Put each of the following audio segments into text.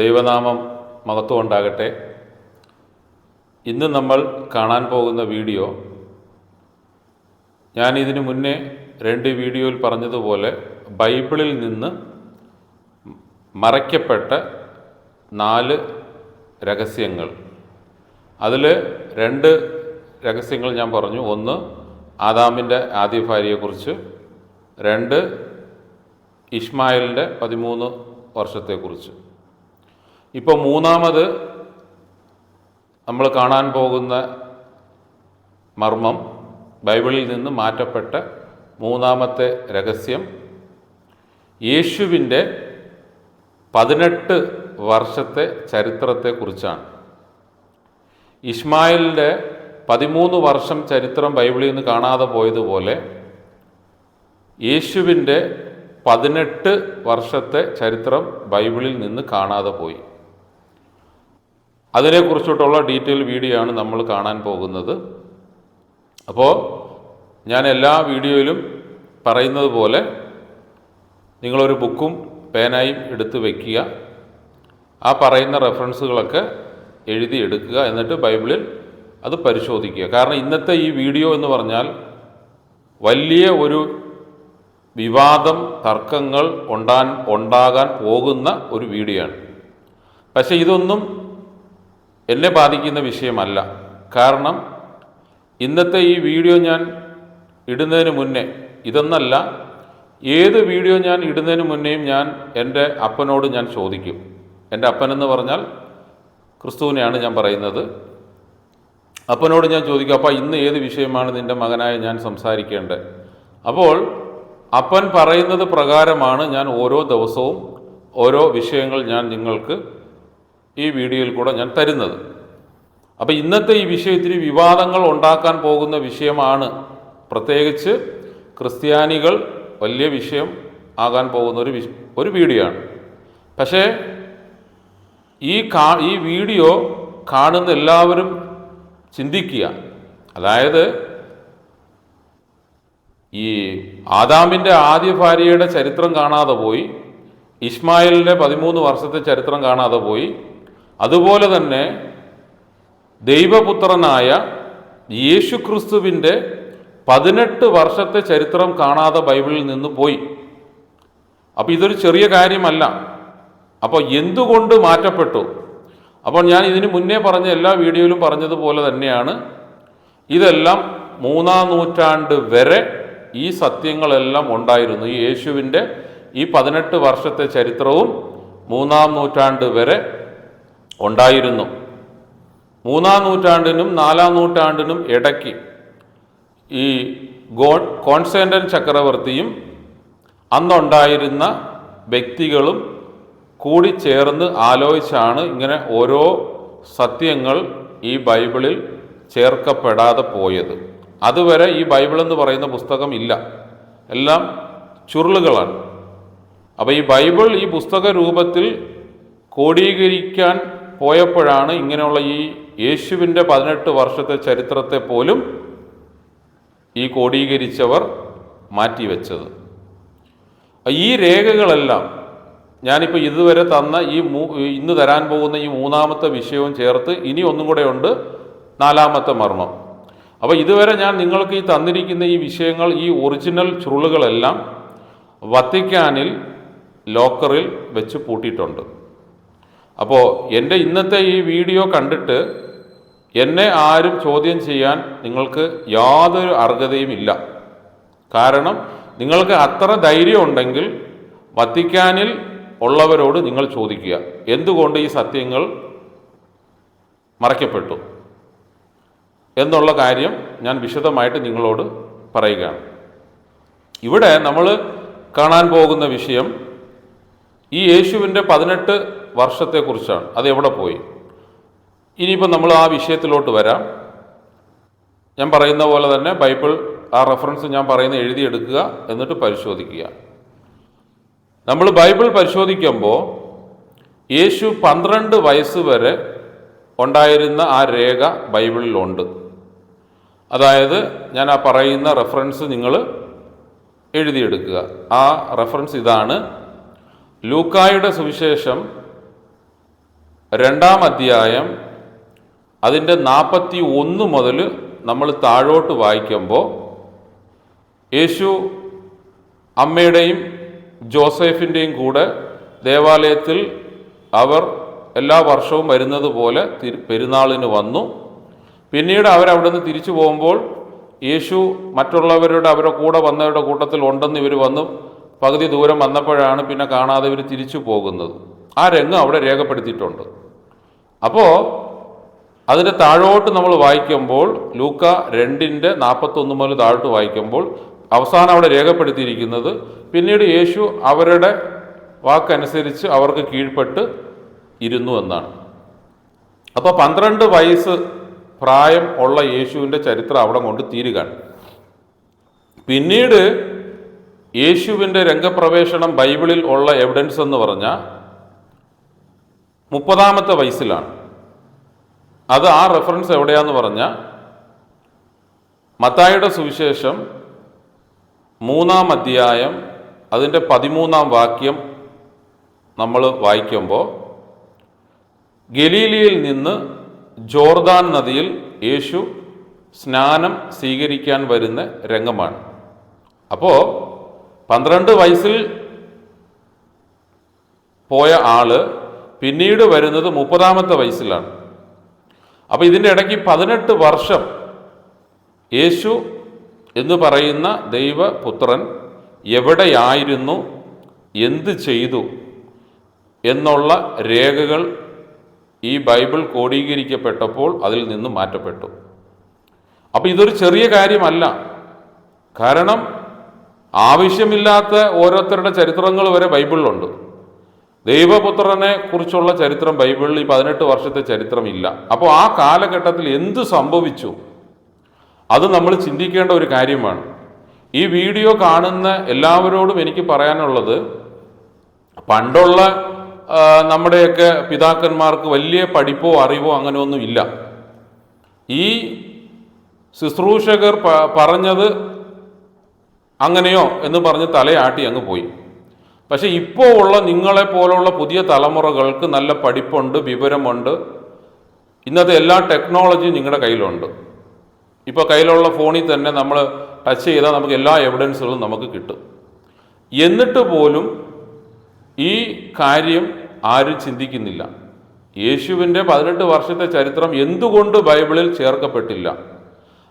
ദൈവനാമം മഹത്വം ഉണ്ടാകട്ടെ ഇന്ന് നമ്മൾ കാണാൻ പോകുന്ന വീഡിയോ ഞാൻ ഇതിനു മുന്നേ രണ്ട് വീഡിയോയിൽ പറഞ്ഞതുപോലെ ബൈബിളിൽ നിന്ന് മറയ്ക്കപ്പെട്ട നാല് രഹസ്യങ്ങൾ. അതിൽ രണ്ട് രഹസ്യങ്ങൾ ഞാൻ പറഞ്ഞു. ഒന്ന് ആദാമിന്റെ ആദ്യ ഭാര്യയെക്കുറിച്ച് രണ്ട് ഇഷ്മായിലിന്റെ പതിമൂന്ന് വർഷത്തെക്കുറിച്ച്. ഇപ്പോൾ മൂന്നാമത് നമ്മൾ കാണാൻ പോകുന്ന മർമ്മം ബൈബിളിൽ നിന്ന് മാറ്റപ്പെട്ട മൂന്നാമത്തെ രഹസ്യം യേശുവിന്റെ പതിനെട്ട് വർഷത്തെ ചരിത്രത്തെക്കുറിച്ചാണ്. ഇസ്മായിലിന്റെ പതിമൂന്ന് വർഷം ചരിത്രം ബൈബിളിൽ നിന്ന് കാണാതെ പോയതുപോലെ യേശുവിന്റെ പതിനെട്ട് വർഷത്തെ ചരിത്രം ബൈബിളിൽ നിന്ന് കാണാതെ പോയി. അതിനെക്കുറിച്ചിട്ടുള്ള ഡീറ്റെയിൽ വീഡിയോ ആണ് നമ്മൾ കാണാൻ പോകുന്നത്. അപ്പോൾ ഞാൻ എല്ലാ വീഡിയോയിലും പറയുന്നത് പോലെ നിങ്ങളൊരു ബുക്കും പേനായും എടുത്ത് വയ്ക്കുക ആ പറയുന്ന റെഫറൻസുകളൊക്കെ എഴുതി എടുക്കുക. എന്നിട്ട് ബൈബിളിൽ അത് പരിശോധിക്കുക. കാരണം ഇന്നത്തെ ഈ വീഡിയോ എന്ന് പറഞ്ഞാൽ വലിയ ഒരു വിവാദം തർക്കങ്ങൾ ഉണ്ടാൻ ഉണ്ടാകാൻ പോകുന്ന ഒരു വീഡിയോ ആണ്. പക്ഷേ ഇതൊന്നും എന്നെ ബാധിക്കുന്ന വിഷയമല്ല. കാരണം ഇന്നത്തെ ഈ വീഡിയോ ഞാൻ ഇടുന്നതിന് മുന്നേ ഇതൊന്നല്ല ഏത് വീഡിയോ ഞാൻ ഇടുന്നതിന് മുന്നേയും ഞാൻ എന്റെ അപ്പനോട് ഞാൻ ചോദിക്കും. എന്റെ അപ്പനെന്ന് പറഞ്ഞാൽ ക്രിസ്തുവിനെയാണ് ഞാൻ പറയുന്നത്. അപ്പനോട് ഞാൻ ചോദിക്കും അപ്പം ഇന്ന് ഏത് വിഷയമാണ് നിന്റെ മകനായ ഞാൻ സംസാരിക്കേണ്ടത്? അപ്പോൾ അപ്പൻ പറയുന്നത് പ്രകാരമാണ് ഞാൻ ഓരോ ദിവസവും ഓരോ വിഷയങ്ങൾ ഞാൻ നിങ്ങൾക്ക് ഈ വീഡിയോയിൽ കൂടെ ഞാൻ തരുന്നത്. അപ്പോൾ ഇന്നത്തെ ഈ വിഷയത്തിൽ വിവാദങ്ങൾ ഉണ്ടാക്കാൻ പോകുന്ന വിഷയമാണ് പ്രത്യേകിച്ച് ക്രിസ്ത്യാനികൾ വലിയ വിഷയം ആകാൻ പോകുന്ന ഒരു ഒരു വീഡിയോ ആണ് പക്ഷേ ഈ കാ ഈ വീഡിയോ കാണുന്ന എല്ലാവരും ചിന്തിക്കുക. അതായത് ഈ ആദാമിന്റെ ആദ്യ ഭാര്യയുടെ ചരിത്രം കാണാതെ പോയി ഇസ്മായിലിന്റെ പതിമൂന്ന് വർഷത്തെ ചരിത്രം കാണാതെ പോയി അതുപോലെ തന്നെ ദൈവപുത്രനായ യേശുക്രിസ്തുവിന്റെ പതിനെട്ട് വർഷത്തെ ചരിത്രം കാണാതെ ബൈബിളിൽ നിന്ന് പോയി. അപ്പോൾ ഇതൊരു ചെറിയ കാര്യമല്ല. അപ്പോൾ എന്തുകൊണ്ട് മാറ്റപ്പെട്ടു? അപ്പോൾ ഞാൻ ഇതിന് മുന്നേ പറഞ്ഞ എല്ലാ വീഡിയോയിലും പറഞ്ഞതുപോലെ തന്നെയാണ്. ഇതെല്ലാം മൂന്നാം നൂറ്റാണ്ട് വരെ ഈ സത്യങ്ങളെല്ലാം ഉണ്ടായിരുന്നു. ഈ യേശുവിന്റെ ഈ പതിനെട്ട് വർഷത്തെ ചരിത്രവും മൂന്നാം നൂറ്റാണ്ട് വരെ ഉണ്ടായിരുന്നു. മൂന്നാം നൂറ്റാണ്ടിനും നാലാം നൂറ്റാണ്ടിനും ഇടയ്ക്ക് ഈ ഗോ കോൺസെന്റൻ ചക്രവർത്തിയും അന്നുണ്ടായിരുന്ന വ്യക്തികളും കൂടി ചേർന്ന് ആലോചിച്ചാണ് ഇങ്ങനെ ഓരോ സത്യങ്ങൾ ഈ ബൈബിളിൽ ചേർക്കപ്പെടാതെ പോയത്. അതുവരെ ഈ ബൈബിൾ എന്ന് പറയുന്ന പുസ്തകം ഇല്ല. എല്ലാം ചുരുളുകളാണ്. അപ്പോൾ ഈ ബൈബിൾ ഈ പുസ്തക രൂപത്തിൽ കോടീകരിക്കാൻ പോയപ്പോഴാണ് ഇങ്ങനെയുള്ള ഈ യേശുവിന്റെ പതിനെട്ട് വർഷത്തെ ചരിത്രത്തെ പോലും ഈ കോടീകരിച്ചവർ മാറ്റിവെച്ചത്. ഈ രേഖകളെല്ലാം ഞാനിപ്പോൾ ഇതുവരെ തന്ന ഈ ഇന്ന് തരാൻ പോകുന്ന ഈ മൂന്നാമത്തെ വിഷയവും ചേർത്ത് ഇനി ഒന്നും കൂടെ ഉണ്ട് നാലാമത്തെ മർമ്മം. അപ്പോൾ ഇതുവരെ ഞാൻ നിങ്ങൾക്ക് ഈ തന്നിരിക്കുന്ന ഈ വിഷയങ്ങൾ ഈ ഒറിജിനൽ ചുരുളുകളെല്ലാം വത്തിക്കാനിൽ ലോക്കറിൽ വെച്ച് പൂട്ടിയിട്ടുണ്ട്. അപ്പോൾ എന്റെ ഇന്നത്തെ ഈ വീഡിയോ കണ്ടിട്ട് എന്നെ ആരും ചോദ്യം ചെയ്യാൻ നിങ്ങൾക്ക് യാതൊരു അർഹതയും ഇല്ല. കാരണം നിങ്ങൾക്ക് അത്ര ധൈര്യം ഉണ്ടെങ്കിൽ വത്തിക്കാനിൽ ഉള്ളവരോട് നിങ്ങൾ ചോദിക്കുക. എന്തുകൊണ്ട് ഈ സത്യങ്ങൾ മറയ്ക്കപ്പെട്ടു? എന്നുള്ള കാര്യം ഞാൻ വിശദമായിട്ട് നിങ്ങളോട് പറയുകയാണ്. ഇവിടെ നമ്മൾ കാണാൻ പോകുന്ന വിഷയം ഈ യേശുവിന്റെ പതിനെട്ട് വർഷത്തെക്കുറിച്ചാണ്. അത് എവിടെ പോയി? ഇനിയിപ്പോൾ നമ്മൾ ആ വിഷയത്തിലോട്ട് വരാം. ഞാൻ പറയുന്ന പോലെ തന്നെ ബൈബിൾ ആ റെഫറൻസ് ഞാൻ പറയുന്ന എഴുതിയെടുക്കുക എന്നിട്ട് പരിശോധിക്കുക. നമ്മൾ ബൈബിൾ പരിശോധിക്കുമ്പോൾ യേശു പന്ത്രണ്ട് വയസ്സ് വരെ ഉണ്ടായിരുന്ന ആ രേഖ ബൈബിളിലുണ്ട്. അതായത് ഞാൻ ആ പറയുന്ന റെഫറൻസ് നിങ്ങൾ എഴുതിയെടുക്കുക. ആ റെഫറൻസ് ഇതാണ് ലൂക്കായുടെ സുവിശേഷം രണ്ടാം അധ്യായം അതിന്റെ നാൽപ്പത്തി ഒന്ന് മുതൽ നമ്മൾ താഴോട്ട് വായിക്കുമ്പോൾ യേശു അമ്മയുടെയും ജോസഫിന്റെയും കൂടെ ദേവാലയത്തിൽ അവർ എല്ലാ വർഷവും വരുന്നത് പോലെ പെരുന്നാളിന് വന്നു. പിന്നീട് അവരവിടെ നിന്ന് തിരിച്ചു പോകുമ്പോൾ യേശു മറ്റുള്ളവരുടെ അവരുടെ കൂടെ വന്നവരുടെ കൂട്ടത്തിൽ ഉണ്ടെന്ന് ഇവർ വന്നു. പകുതി ദൂരം വന്നപ്പോഴാണ് പിന്നെ കാണാതെ ഇവർ തിരിച്ചു പോകുന്നത്. ആ രംഗം അവിടെ രേഖപ്പെടുത്തിയിട്ടുണ്ട്. അപ്പോൾ അതിന്റെ താഴോട്ട് നമ്മൾ വായിക്കുമ്പോൾ ലൂക്ക രണ്ടിന്റെ നാൽപ്പത്തൊന്ന് മുതൽ താഴോട്ട് വായിക്കുമ്പോൾ അവസാനം അവിടെ രേഖപ്പെടുത്തിയിരിക്കുന്നത് പിന്നീട് യേശു അവരുടെ വാക്കനുസരിച്ച് അവർക്ക് കീഴ്പ്പെട്ട് ഇരുന്നു എന്നാണ്. അപ്പോൾ പന്ത്രണ്ട് വയസ്സ് പ്രായം ഉള്ള യേശുവിന്റെ ചരിത്രം അവിടെ കൊണ്ട് തീരുകയാണ്. പിന്നീട് യേശുവിന്റെ രംഗപ്രവേശനം ബൈബിളിൽ ഉള്ള എവിഡൻസ് എന്ന് പറഞ്ഞാൽ മുപ്പതാമത്തെ വയസ്സിലാണ്. അത് ആ റെഫറൻസ് എവിടെയാന്ന് പറഞ്ഞാൽ മത്തായുടെ സുവിശേഷം മൂന്നാം അധ്യായം അതിന്റെ പതിമൂന്നാം വാക്യം നമ്മൾ വായിക്കുമ്പോൾ ഗലീലിയിൽ നിന്ന് ജോർദാൻ നദിയിൽ യേശു സ്നാനം സ്വീകരിക്കാൻ വരുന്ന രംഗമാണ്. അപ്പോൾ പന്ത്രണ്ട് വയസ്സിൽ പോയ ആൾ പിന്നീട് വരുന്നത് മുപ്പതാമത്തെ വയസ്സിലാണ്. അപ്പോൾ ഇതിന്റെ ഇടയ്ക്ക് പതിനെട്ട് വർഷം യേശു എന്ന് പറയുന്ന ദൈവപുത്രൻ എവിടെയായിരുന്നു എന്ത് ചെയ്തു എന്നുള്ള രേഖകൾ ഈ ബൈബിൾ കോടീകരിക്കപ്പെട്ടപ്പോൾ അതിൽ നിന്നും മാറ്റപ്പെട്ടു. അപ്പോൾ ഇതൊരു ചെറിയ കാര്യമല്ല. കാരണം ആവശ്യമില്ലാത്ത ഓരോരുത്തരുടെ ചരിത്രങ്ങൾ വരെ ബൈബിളിലുണ്ട്. ദൈവപുത്രനെ കുറിച്ചുള്ള ചരിത്രം ബൈബിളിൽ ഈ പതിനെട്ട് വർഷത്തെ ചരിത്രമില്ല. അപ്പോൾ ആ കാലഘട്ടത്തിൽ എന്ത് സംഭവിച്ചു? അത് നമ്മൾ ചിന്തിക്കേണ്ട ഒരു കാര്യമാണ്. ഈ വീഡിയോ കാണുന്ന എല്ലാവരോടും എനിക്ക് പറയാനുള്ളത് പണ്ടുള്ള നമ്മുടെയൊക്കെ പിതാക്കന്മാർക്ക് വലിയ പഠിപ്പോ അറിവോ അങ്ങനെയൊന്നും ഇല്ല. ഈ ശുശ്രൂഷകർ പറഞ്ഞത് അങ്ങനെയോ എന്ന് പറഞ്ഞ് തലയാട്ടി അങ്ങ് പോയി. പക്ഷെ ഇപ്പോൾ ഉള്ള നിങ്ങളെ പോലുള്ള പുതിയ തലമുറകൾക്ക് നല്ല പഠിപ്പുണ്ട് വിവരമുണ്ട്. ഇന്നത്തെ എല്ലാ ടെക്നോളജിയും നിങ്ങളുടെ കയ്യിലുണ്ട്. ഇപ്പോൾ കയ്യിലുള്ള ഫോണിൽ തന്നെ നമ്മൾ ടച്ച് ചെയ്താൽ നമുക്ക് എല്ലാ എവിഡൻസുകളും നമുക്ക് കിട്ടും. എന്നിട്ട് പോലും ഈ കാര്യം ആരും ചിന്തിക്കുന്നില്ല. യേശുവിന്റെ പതിനെട്ട് വർഷത്തെ ചരിത്രം എന്തുകൊണ്ട് ബൈബിളിൽ ചേർക്കപ്പെട്ടില്ല?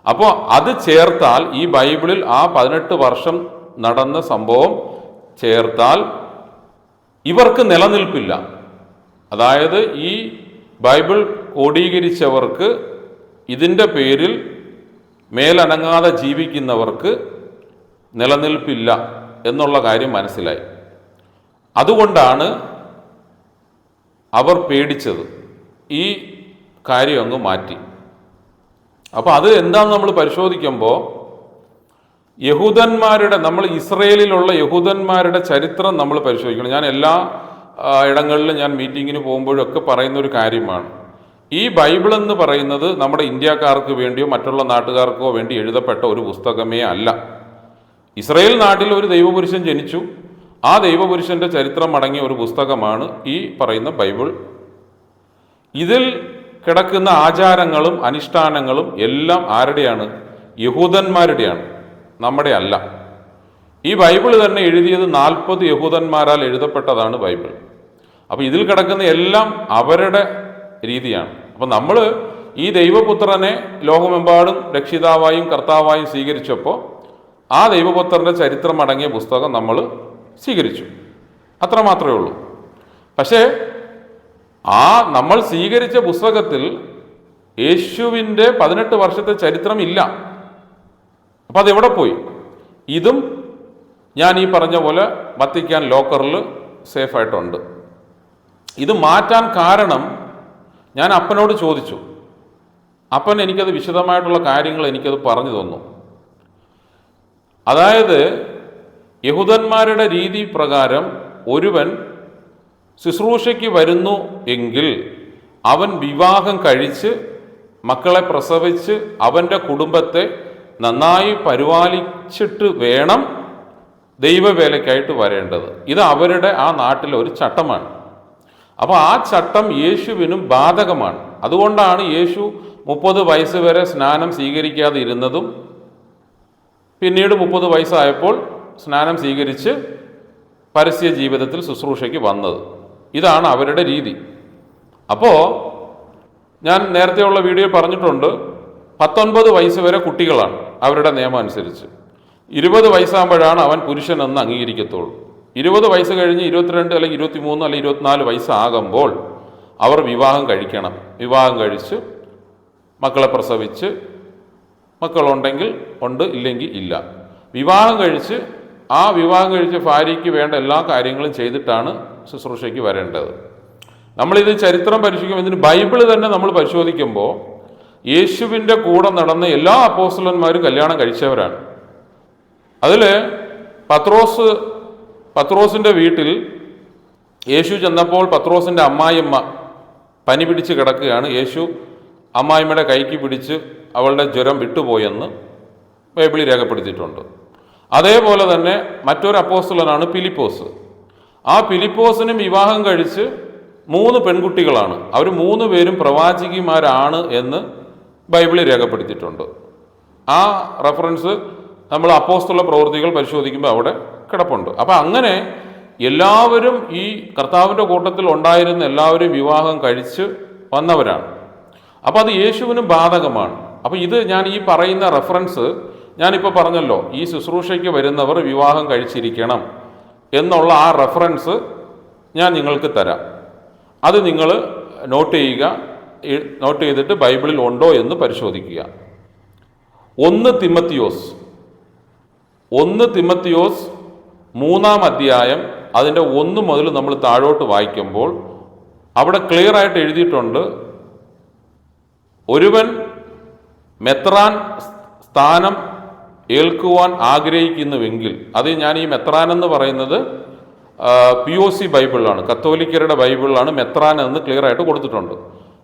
അപ്പോൾ അത് ചേർത്താൽ ഈ ബൈബിളിൽ ആ പതിനെട്ട് വർഷം നടന്ന സംഭവം ചേർത്താൽ ഇവർക്ക് നിലനിൽപ്പില്ല. അതായത് ഈ ബൈബിൾ ക്രോഡീകരിച്ചവർക്ക് ഇതിന്റെ പേരിൽ മേലനങ്ങാതെ ജീവിക്കുന്നവർക്ക് നിലനിൽപ്പില്ല എന്നുള്ള കാര്യം മനസ്സിലായി. അതുകൊണ്ടാണ് അവർ പേടിച്ചത്. ഈ കാര്യം അങ്ങ് മാറ്റി. അപ്പോൾ അത് എന്താണെന്ന് നമ്മൾ പരിശോധിക്കുമ്പോൾ യഹൂദന്മാരുടെ നമ്മൾ ഇസ്രയേലിലുള്ള യഹൂദന്മാരുടെ ചരിത്രം നമ്മൾ പരിശോധിക്കണം. ഞാൻ എല്ലാ ഇടങ്ങളിലും ഞാൻ മീറ്റിങ്ങിന് പോകുമ്പോഴൊക്കെ പറയുന്ന ഒരു കാര്യമാണ്. ഈ ബൈബിൾ എന്ന് പറയുന്നത് നമ്മുടെ ഇന്ത്യക്കാർക്ക് വേണ്ടിയോ മറ്റുള്ള നാട്ടുകാർക്കോ വേണ്ടി എഴുതപ്പെട്ട ഒരു പുസ്തകമേ അല്ല. ഇസ്രയേൽ നാട്ടിൽ ഒരു ദൈവപുരുഷൻ ജനിച്ചു. ആ ദൈവപുരുഷന്റെ ചരിത്രം അടങ്ങിയ ഒരു പുസ്തകമാണ് ഈ പറയുന്ന ബൈബിൾ. ഇതിൽ കിടക്കുന്ന ആചാരങ്ങളും അനുഷ്ഠാനങ്ങളും എല്ലാം ആരുടെയാണ്? യഹൂദന്മാരുടെയാണ്. നമ്മുടെ അല്ല. ഈ ബൈബിൾ തന്നെ എഴുതിയത് നാൽപ്പത് യഹൂദന്മാരാൽ എഴുതപ്പെട്ടതാണ് ബൈബിൾ. അപ്പോൾ ഇതിൽ കിടക്കുന്ന എല്ലാം അവരുടെ രീതിയാണ്. അപ്പം നമ്മൾ ഈ ദൈവപുത്രനെ ലോകമെമ്പാടും രക്ഷിതാവായും കർത്താവായും സ്വീകരിച്ചപ്പോൾ ആ ദൈവപുത്രന്റെ ചരിത്രം അടങ്ങിയ പുസ്തകം നമ്മൾ സ്വീകരിച്ചു. അത്ര മാത്രമേ ഉള്ളൂ. പക്ഷേ ആ നമ്മൾ സ്വീകരിച്ച പുസ്തകത്തിൽ യേശുവിന്റെ പതിനെട്ട് വർഷത്തെ ചരിത്രം ഇല്ല. അപ്പം അതെവിടെ പോയി? ഇതും ഞാൻ ഈ പറഞ്ഞ പോലെ വത്തിക്കാൻ ലോക്കറിൽ സേഫായിട്ടുണ്ട് ഇത് മാറ്റാൻ കാരണം ഞാൻ അപ്പനോട് ചോദിച്ചു. അപ്പൻ എനിക്കത് വിശദമായിട്ടുള്ള കാര്യങ്ങൾ എനിക്കത് പറഞ്ഞു തന്നു. അതായത് യഹൂദന്മാരുടെ രീതി പ്രകാരം ഒരുവൻ ശുശ്രൂഷയ്ക്ക് വരുന്നു എങ്കിൽ അവൻ വിവാഹം കഴിച്ച് മക്കളെ പ്രസവിച്ച് അവന്റെ കുടുംബത്തെ നന്നായി പരിപാലിച്ചിട്ട് വേണം ദൈവവേലയ്ക്കായിട്ട് വരേണ്ടത്. ഇത് അവരുടെ ആ നാട്ടിലെ ഒരു ചട്ടമാണ്. അപ്പോൾ ആ ചട്ടം യേശുവിനും ബാധകമാണ്. അതുകൊണ്ടാണ് യേശു മുപ്പത് വയസ്സ് വരെ സ്നാനം സ്വീകരിക്കാതെ ഇരുന്നതും പിന്നീട് മുപ്പത് വയസ്സായപ്പോൾ സ്നാനം സ്വീകരിച്ച് പരസ്യ ജീവിതത്തിൽ ശുശ്രൂഷയ്ക്ക് വന്നത്. ഇതാണ് അവരുടെ രീതി. അപ്പോൾ ഞാൻ നേരത്തെയുള്ള വീഡിയോ പറഞ്ഞിട്ടുണ്ട്. പത്തൊൻപത് വയസ്സ് വരെ കുട്ടികളാണ് അവരുടെ നിയമം അനുസരിച്ച് ഇരുപത് വയസ്സാകുമ്പോഴാണ് അവൻ പുരുഷനെന്ന് അംഗീകരിക്കത്തുള്ളൂ. ഇരുപത് വയസ്സ് കഴിഞ്ഞ് ഇരുപത്തിരണ്ട് അല്ലെങ്കിൽ ഇരുപത്തിമൂന്ന് അല്ലെങ്കിൽ ഇരുപത്തിനാല് വയസ്സാകുമ്പോൾ അവർ വിവാഹം കഴിക്കണം. വിവാഹം കഴിച്ച് മക്കളെ പ്രസവിച്ച് മക്കളുണ്ടെങ്കിൽ ഉണ്ട് ഇല്ലെങ്കിൽ ഇല്ല. വിവാഹം കഴിച്ച് ആ വിവാഹം കഴിച്ച ഭാര്യയ്ക്ക് വേണ്ട എല്ലാ കാര്യങ്ങളും ചെയ്തിട്ടാണ് ശുശ്രൂഷയ്ക്ക് വരേണ്ടത്. നമ്മളിത് ചരിത്രം പരിശോധിക്കുമ്പോൾ ഇതിന് ബൈബിൾ തന്നെ നമ്മൾ പരിശോധിക്കുമ്പോൾ യേശുവിന്റെ കൂടെ നടന്ന എല്ലാ അപ്പോസ്റ്റലന്മാരും കല്യാണം കഴിച്ചവരാണ്. അതിൽ പത്രോസ് പത്രോസിന്റെ വീട്ടിൽ യേശു ചെന്നപ്പോൾ പത്രോസിന്റെ അമ്മായിയമ്മ പനി പിടിച്ച് കിടക്കുകയാണ്. യേശു അമ്മായിമ്മയുടെ കൈക്ക് പിടിച്ച് അവളുടെ ജ്വരം വിട്ടുപോയെന്ന് ബൈബിളിൽ രേഖപ്പെടുത്തിയിട്ടുണ്ട്. അതേപോലെ തന്നെ മറ്റൊരു അപ്പോസ്റ്റലനാണ് പിലിപ്പോസ് ആ പിലിപ്പോസിനും വിവാഹം കഴിച്ച് മൂന്ന് പെൺകുട്ടികളാണ്. അവർ മൂന്ന് പേരും പ്രവാചകിമാരാണ് എന്ന് ബൈബിളിൽ രേഖപ്പെടുത്തിയിട്ടുണ്ട്. ആ റെഫറൻസ് നമ്മൾ അപ്പോസ്തുള്ള പ്രവൃത്തികൾ പരിശോധിക്കുമ്പോൾ അവിടെ കിടപ്പുണ്ട്. അപ്പം അങ്ങനെ എല്ലാവരും ഈ കർത്താവിന്റെ കൂട്ടത്തിൽ ഉണ്ടായിരുന്ന എല്ലാവരും വിവാഹം കഴിച്ച് വന്നവരാണ്. അപ്പോൾ അത് യേശുവിനും ബാധകമാണ്. അപ്പോൾ ഇത് ഞാൻ ഈ പറയുന്ന റെഫറൻസ് ഞാനിപ്പോൾ പറഞ്ഞല്ലോ ഈ ശുശ്രൂഷയ്ക്ക് വരുന്നവർ വിവാഹം കഴിച്ചിരിക്കണം എന്നുള്ള ആ റെഫറൻസ് ഞാൻ നിങ്ങൾക്ക് തരാം. അത് നിങ്ങൾ നോട്ട് ചെയ്യുക. നോട്ട് ചെയ്തിട്ട് ബൈബിളിൽ ഉണ്ടോ എന്ന് പരിശോധിക്കുക. ഒന്ന് തിമത്തിയോസ്. ഒന്ന് തിമത്തിയോസ് മൂന്നാം അധ്യായം അതിന്റെ ഒന്ന് മുതൽ നമ്മൾ താഴോട്ട് വായിക്കുമ്പോൾ അവിടെ ക്ലിയർ ആയിട്ട് എഴുതിയിട്ടുണ്ട് ഒരുവൻ മെത്രാൻ സ്ഥാനം ഏൽക്കുവാൻ ആഗ്രഹിക്കുന്നുവെങ്കിൽ അത് ഞാൻ ഈ മെത്രാൻ എന്ന് പറയുന്നത് പി ഒ സി ബൈബിളിലാണ് കത്തോലിക്കരുടെ ബൈബിളിലാണ് മെത്രാൻ എന്ന് ക്ലിയർ ആയിട്ട് കൊടുത്തിട്ടുണ്ട്.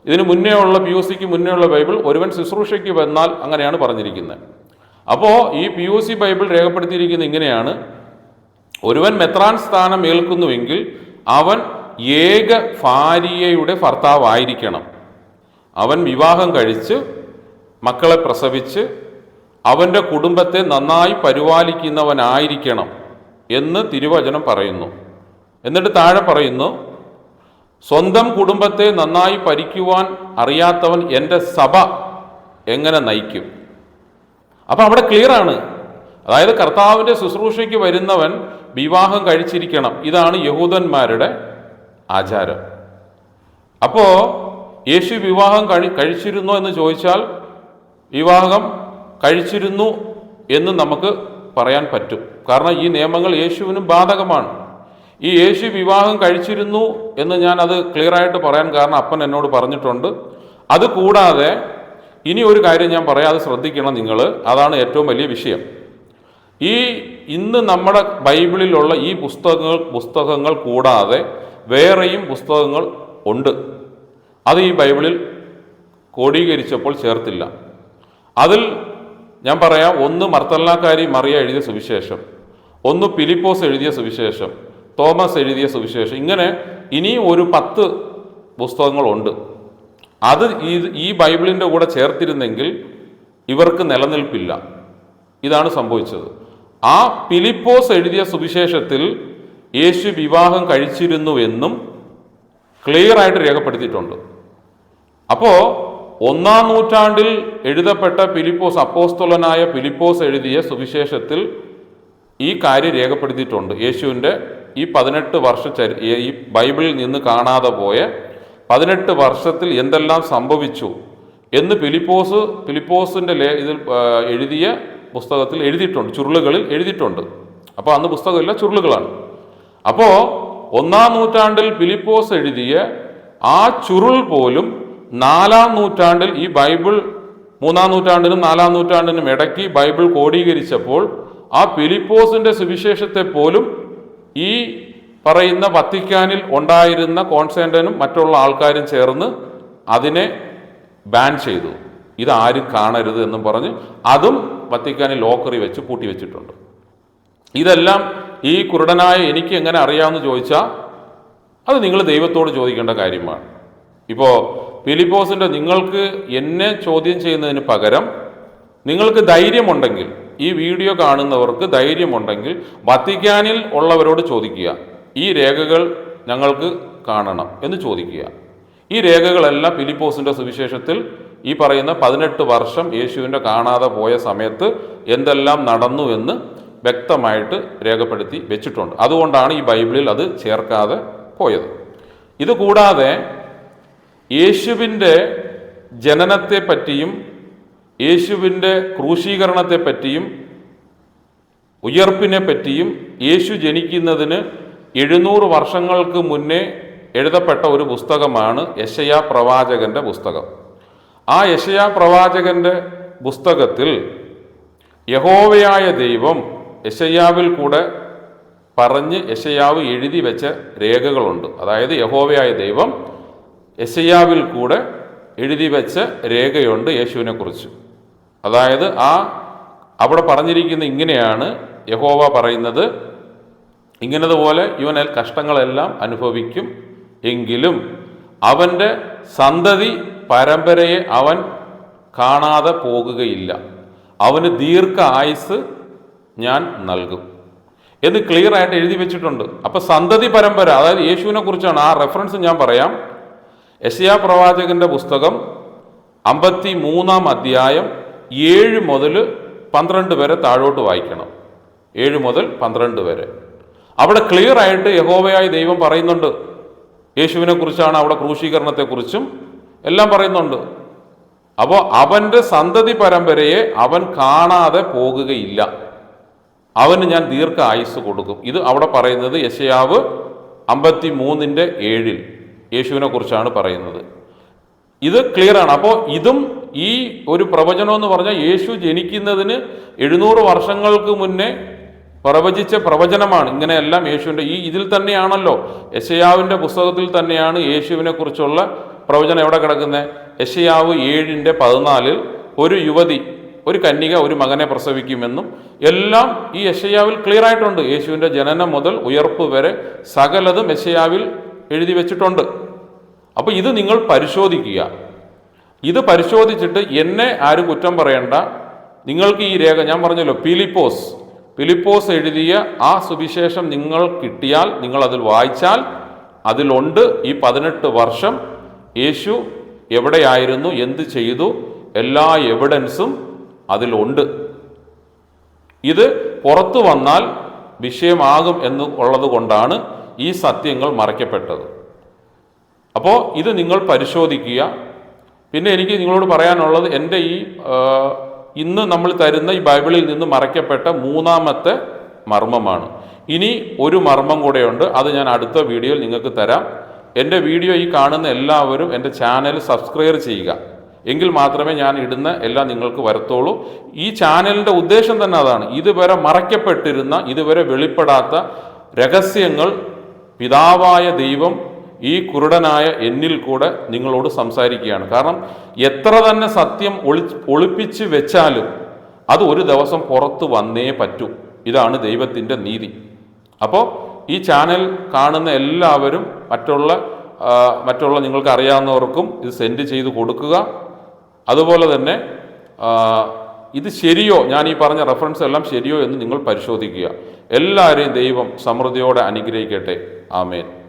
ഇതിന് മുന്നേ ഉള്ള പി യു സിക്ക് മുന്നേ ഉള്ള ബൈബിൾ ഒരുവൻ ശുശ്രൂഷയ്ക്ക് വന്നാൽ അങ്ങനെയാണ് പറഞ്ഞിരിക്കുന്നത്. അപ്പോൾ ഈ പി യു സി ബൈബിൾ രേഖപ്പെടുത്തിയിരിക്കുന്നത് ഇങ്ങനെയാണ്. ഒരുവൻ മെത്രാൻ സ്ഥാനം ഏൽക്കുന്നുവെങ്കിൽ അവൻ ഏക ഭാര്യയുടെ ഭർത്താവായിരിക്കണം. അവൻ വിവാഹം കഴിച്ച് മക്കളെ പ്രസവിച്ച് അവന്റെ കുടുംബത്തെ നന്നായി പരിപാലിക്കുന്നവനായിരിക്കണം എന്ന് തിരുവചനം പറയുന്നു. എന്നിട്ട് താഴെ പറയുന്നു സ്വന്തം കുടുംബത്തെ നന്നായി ഭരിക്കുവാൻ അറിയാത്തവൻ എന്റെ സഭ എങ്ങനെ നയിക്കും? അപ്പം അവിടെ ക്ലിയർ ആണ്. അതായത് കർത്താവിന്റെ ശുശ്രൂഷയ്ക്ക് വരുന്നവൻ വിവാഹം കഴിച്ചിരിക്കണം. ഇതാണ് യഹൂദന്മാരുടെ ആചാരം. അപ്പോൾ യേശു വിവാഹം കഴി കഴിച്ചിരുന്നോ എന്ന് ചോദിച്ചാൽ വിവാഹം കഴിച്ചിരുന്നു എന്ന് നമുക്ക് പറയാൻ പറ്റും. കാരണം ഈ നിയമങ്ങൾ യേശുവിനും ബാധകമാണ്. ഈ യേശു വിവാഹം കഴിച്ചിരുന്നു എന്ന് ഞാൻ അത് ക്ലിയർ ആയിട്ട് പറയാൻ കാരണം അപ്പൻ എന്നോട് പറഞ്ഞിട്ടുണ്ട്. അത് കൂടാതെ ഇനി ഒരു കാര്യം ഞാൻ പറയാം അത് ശ്രദ്ധിക്കണം നിങ്ങൾ അതാണ് ഏറ്റവും വലിയ വിഷയം. ഈ ഇന്ന് നമ്മുടെ ബൈബിളിലുള്ള ഈ പുസ്തകങ്ങൾ പുസ്തകങ്ങൾ കൂടാതെ വേറെയും പുസ്തകങ്ങൾ ഉണ്ട്. അത് ഈ ബൈബിളിൽ കോടീകരിച്ചപ്പോൾ ചേർത്തില്ല. അതിൽ ഞാൻ പറയാം ഒന്ന് മർത്തല്ലാക്കാരി മറിയ എഴുതിയ സുവിശേഷം ഒന്ന് പിലിപ്പോസ് എഴുതിയ സുവിശേഷം തോമസ് എഴുതിയ സുവിശേഷം. ഇങ്ങനെ ഇനിയും ഒരു പത്ത് പുസ്തകങ്ങളുണ്ട്. അത് ഈ ഈ ബൈബിളിന്റെ കൂടെ ചേർത്തിരുന്നെങ്കിൽ ഇവർക്ക് നിലനിൽപ്പില്ല. ഇതാണ് സംഭവിച്ചത്. ആ ഫിലിപ്പോസ് എഴുതിയ സുവിശേഷത്തിൽ യേശു വിവാഹം കഴിച്ചിരുന്നുവെന്നും ക്ലിയർ ആയിട്ട് രേഖപ്പെടുത്തിയിട്ടുണ്ട്. അപ്പോൾ ഒന്നാം നൂറ്റാണ്ടിൽ എഴുതപ്പെട്ട ഫിലിപ്പോസ് അപ്പോസ്തലനായ ഫിലിപ്പോസ് എഴുതിയ സുവിശേഷത്തിൽ ഈ കാര്യം രേഖപ്പെടുത്തിയിട്ടുണ്ട്. യേശുവിന്റെ ഈ പതിനെട്ട് വർഷ ഈ ബൈബിളിൽ നിന്ന് കാണാതെ പോയ പതിനെട്ട് വർഷത്തിൽ എന്തെല്ലാം സംഭവിച്ചു എന്ന് ഫിലിപ്പോസ് ഫിലിപ്പോസിന്റെ ലേ ഇതിൽ എഴുതിയ പുസ്തകത്തിൽ എഴുതിയിട്ടുണ്ട് ചുരുളുകളിൽ എഴുതിയിട്ടുണ്ട്. അപ്പോൾ അന്ന് പുസ്തകമില്ല ചുരുളുകളാണ്. അപ്പോൾ ഒന്നാം നൂറ്റാണ്ടിൽ ഫിലിപ്പോസ് എഴുതിയ ആ ചുരുൾ പോലും നാലാം നൂറ്റാണ്ടിൽ ഈ ബൈബിൾ മൂന്നാം നൂറ്റാണ്ടിനും നാലാം നൂറ്റാണ്ടിനും ഇടയ്ക്ക് ബൈബിൾ കോടീകരിച്ചപ്പോൾ ആ ഫിലിപ്പോസിന്റെ സുവിശേഷത്തെ പോലും ഈ പറയുന്ന വത്തിക്കാനിൽ ഉണ്ടായിരുന്ന കോൺസ്റ്റാന്റനും മറ്റുള്ള ആൾക്കാരും ചേർന്ന് അതിനെ ബാൻ ചെയ്തു. ഇതാരും കാണരുത് എന്നും പറഞ്ഞ് അതും വത്തിക്കാനിൽ ലോക്കറി വെച്ച് പൂട്ടി വെച്ചിട്ടുണ്ട്. ഇതെല്ലാം ഈ കുരുടനായ എനിക്ക് എങ്ങനെ അറിയാമെന്ന് ചോദിച്ചാൽ അത് നിങ്ങൾ ദൈവത്തോട് ചോദിക്കേണ്ട കാര്യമാണ്. ഇപ്പോൾ ഫിലിപ്പോസിന്റെ നിങ്ങൾക്ക് എന്നെ ചോദ്യം ചെയ്യുന്നതിന് പകരം നിങ്ങൾക്ക് ധൈര്യമുണ്ടെങ്കിൽ ഈ വീഡിയോ കാണുന്നവർക്ക് ധൈര്യമുണ്ടെങ്കിൽ വത്തിക്കാനിൽ ഉള്ളവരോട് ചോദിക്കുക ഈ രേഖകൾ ഞങ്ങൾക്ക് കാണണം എന്ന് ചോദിക്കുക. ഈ രേഖകളെല്ലാം ഫിലിപ്പോസിന്റെ സുവിശേഷത്തിൽ ഈ പറയുന്ന പതിനെട്ട് വർഷം യേശുവിന്റെ കാണാതെ പോയ സമയത്ത് എന്തെല്ലാം നടന്നു എന്ന് വ്യക്തമായിട്ട് രേഖപ്പെടുത്തി വെച്ചിട്ടുണ്ട്. അതുകൊണ്ടാണ് ഈ ബൈബിളിൽ അത് ചേർക്കാതെ പോയത്. ഇതുകൂടാതെ യേശുവിന്റെ ജനനത്തെ പറ്റിയും യേശുവിന്റെ ക്രൂശീകരണത്തെ പറ്റിയും ഉയർപ്പിനെ പറ്റിയും യേശു ജനിക്കുന്നതിന് എഴുന്നൂറ് വർഷങ്ങൾക്ക് മുന്നേ എഴുതപ്പെട്ട ഒരു പുസ്തകമാണ് യശയാ പ്രവാചകന്റെ പുസ്തകം. ആ യശയാ പ്രവാചകന്റെ പുസ്തകത്തിൽ യഹോവയായ ദൈവം യശയാവിൽ കൂടെ പറഞ്ഞ് യശയാവ് എഴുതി വെച്ച രേഖകളുണ്ട്. അതായത് യഹോവയായ ദൈവം യശയാവിൽ കൂടെ എഴുതി വെച്ച രേഖയുണ്ട് യേശുവിനെ കുറിച്ച് അതായത് ആ അവിടെ പറഞ്ഞിരിക്കുന്ന ഇങ്ങനെയാണ് യഹോവ പറയുന്നത്. ഇങ്ങനതുപോലെ ഇവൻ കഷ്ടങ്ങളെല്ലാം അനുഭവിക്കും എങ്കിലും അവന്റെ സന്തതി പരമ്പരയെ അവൻ കാണാതെ പോകുകയില്ല. അവന് ദീർഘ ആയുസ് ഞാൻ നൽകും. എന്ന് ക്ലിയർ ആയിട്ട് എഴുതി വെച്ചിട്ടുണ്ട്. അപ്പൊ സന്തതി പരമ്പര അതായത് യേശുവിനെ കുറിച്ചാണ് ആ റെഫറൻസ് ഞാൻ പറയാം. യശയാ പ്രവാചകന്റെ പുസ്തകം അമ്പത്തി മൂന്നാം അധ്യായം ഏഴ് മുതൽ പന്ത്രണ്ട് വരെ താഴോട്ട് വായിക്കണം. ഏഴ് മുതൽ പന്ത്രണ്ട് വരെ. അവിടെ ക്ലിയർ ആയിട്ട് യഹോവയായി ദൈവം പറയുന്നുണ്ട്. യേശുവിനെ കുറിച്ചാണ് അവിടെ ക്രൂശീകരണത്തെക്കുറിച്ചും എല്ലാം പറയുന്നുണ്ട്. അപ്പോൾ അവന്റെ സന്തതി പരമ്പരയെ അവൻ കാണാതെ പോകുകയില്ല. അവന് ഞാൻ ദീർഘ ആയുസ് കൊടുക്കും. ഇത് അവിടെ പറയുന്നത് യശയാവ് അമ്പത്തി മൂന്നിന്റെ ഏഴിൽ യേശുവിനെ കുറിച്ചാണ് പറയുന്നത്. ഇത് ക്ലിയറാണ് അപ്പോൾ ഇതും ഈ ഒരു പ്രവചനം എന്ന് പറഞ്ഞാൽ യേശു ജനിക്കുന്നതിന് എഴുന്നൂറ് വർഷങ്ങൾക്ക് മുന്നേ പ്രവചിച്ച പ്രവചനമാണ്. ഇങ്ങനെയെല്ലാം യേശുവിന്റെ ഈ ഇതിൽ തന്നെയാണല്ലോ. യശയാവിന്റെ പുസ്തകത്തിൽ തന്നെയാണ് യേശുവിനെ കുറിച്ചുള്ള പ്രവചനം എവിടെ കിടക്കുന്നത്? യശയാവ് ഏഴിന്റെ പതിനാലിൽ ഒരു യുവതി ഒരു കന്യക ഒരു മകനെ പ്രസവിക്കുമെന്നും എല്ലാം ഈ യശയാവിൽ ക്ലിയർ ആയിട്ടുണ്ട്. യേശുവിന്റെ ജനനം മുതൽ ഉയർപ്പ് വരെ സകലതും യശയാവിൽ എഴുതി വെച്ചിട്ടുണ്ട്. അപ്പോൾ ഇത് നിങ്ങൾ പരിശോധിക്കുക. ഇത് പരിശോധിച്ചിട്ട് എന്നെ ആരും കുറ്റം പറയണ്ട. നിങ്ങൾക്ക് ഈ രേഖ ഞാൻ പറഞ്ഞല്ലോ പിലിപ്പോസ് പിലിപ്പോസ് എഴുതിയ ആ സുവിശേഷം നിങ്ങൾ കിട്ടിയാൽ നിങ്ങൾ അതിൽ വായിച്ചാൽ അതിലുണ്ട് ഈ പതിനെട്ട് വർഷം. യേശു എവിടെയായിരുന്നു എന്ത് ചെയ്തു എല്ലാ എവിഡൻസും അതിലുണ്ട്. ഇത് പുറത്തു വന്നാൽ വിഷയമാകും എന്ന് ഉള്ളത് കൊണ്ടാണ് ഈ സത്യങ്ങൾ മറയ്ക്കപ്പെട്ടത്. അപ്പോൾ ഇത് നിങ്ങൾ പരിശോധിക്കുക. പിന്നെ എനിക്ക് നിങ്ങളോട് പറയാനുള്ളത് എന്റെ ഈ ഇന്ന് നമ്മൾ തരുന്ന ഈ ബൈബിളിൽ നിന്ന് മറയ്ക്കപ്പെട്ട മൂന്നാമത്തെ മർമ്മമാണ്. ഇനി ഒരു മർമ്മം കൂടെയുണ്ട് അത് ഞാൻ അടുത്ത വീഡിയോയിൽ നിങ്ങൾക്ക് തരാം. എന്റെ വീഡിയോ ഈ കാണുന്ന എല്ലാവരും എന്റെ ചാനൽ സബ്സ്ക്രൈബ് ചെയ്യുക. എങ്കിൽ മാത്രമേ ഞാൻ ഇടുന്ന എല്ലാം നിങ്ങൾക്ക് വരത്തുള്ളൂ. ഈ ചാനലിന്റെ ഉദ്ദേശം തന്നെ അതാണ് ഇതുവരെ മറയ്ക്കപ്പെട്ടിരുന്ന ഇതുവരെ വെളിപ്പെടാത്ത രഹസ്യങ്ങൾ പിതാവായ ദൈവം ഈ കുരുടനായ എന്നിൽ കൂടെ നിങ്ങളോട് സംസാരിക്കുകയാണ്. കാരണം എത്ര തന്നെ സത്യം ഒളി ഒളിപ്പിച്ച് വെച്ചാലും അത് ഒരു ദിവസം പുറത്ത് വന്നേ പറ്റൂ. ഇതാണ് ദൈവത്തിന്റെ നീതി. അപ്പോൾ ഈ ചാനൽ കാണുന്ന എല്ലാവരും മറ്റുള്ള മറ്റുള്ള നിങ്ങൾക്ക് അറിയാവുന്നവർക്കും ഇത് സെൻഡ് ചെയ്ത് കൊടുക്കുക. അതുപോലെ തന്നെ ഇത് ശരിയോ ഞാൻ ഈ പറഞ്ഞ റെഫറൻസ് എല്ലാം ശരിയോ എന്ന് നിങ്ങൾ പരിശോധിക്കുക. എല്ലാവരെയും ദൈവം സമൃദ്ധിയോടെ അനുഗ്രഹിക്കട്ടെ. ആമേൻ.